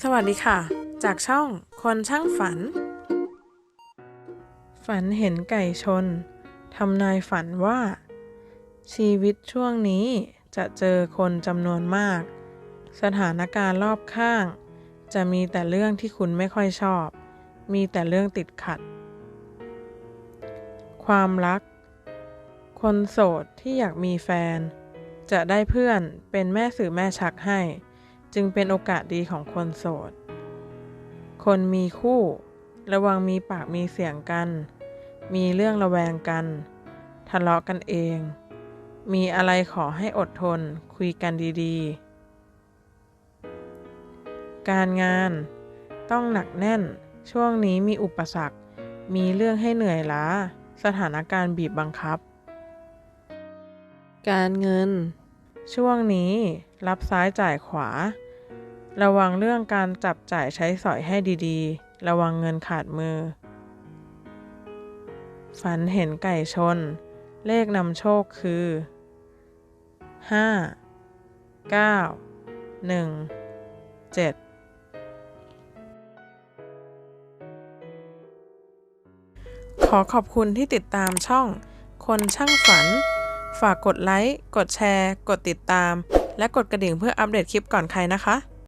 สวัสดีค่ะ จากช่องคนช่างฝัน ฝันเห็นไก่ชนทำนายฝันว่า ชีวิตช่วงนี้จะเจอคนจำนวนมาก สถานการณ์รอบข้าง จะมีแต่เรื่องที่คุณไม่ค่อยชอบ มีแต่เรื่องติดขัด ความรัก คนโสดที่อยากมีแฟน จะได้เพื่อนเป็นแม่สื่อแม่ชักให้ จึงเป็นโอกาสดีของคนโสด คนมีคู่ ระวังมีปากมีเสียงกัน มีเรื่องระแวงกัน ทะเลาะกันเอง มีอะไรขอให้อดทนคุยกันดีๆ การงาน ต้องหนักแน่น ช่วงนี้มีอุปสรรค มีเรื่องให้เหนื่อยล้า สถานการณ์บีบบังคับ การเงินช่วงนี้รับซ้ายจ่ายขวา ระวังเรื่องการจับจ่ายใช้สอยให้ดีๆ ระวังเงินขาดมือ ฝันเห็นไก่ชน เลขนำโชคคือ 5 9 1 7 ขอขอบคุณที่ติดตามช่อง คนช่างฝัน ฝากกดไลค์ กดแชร์ กดติดตาม และกดกระดิ่งเพื่ออัปเดตคลิปก่อนใครนะคะ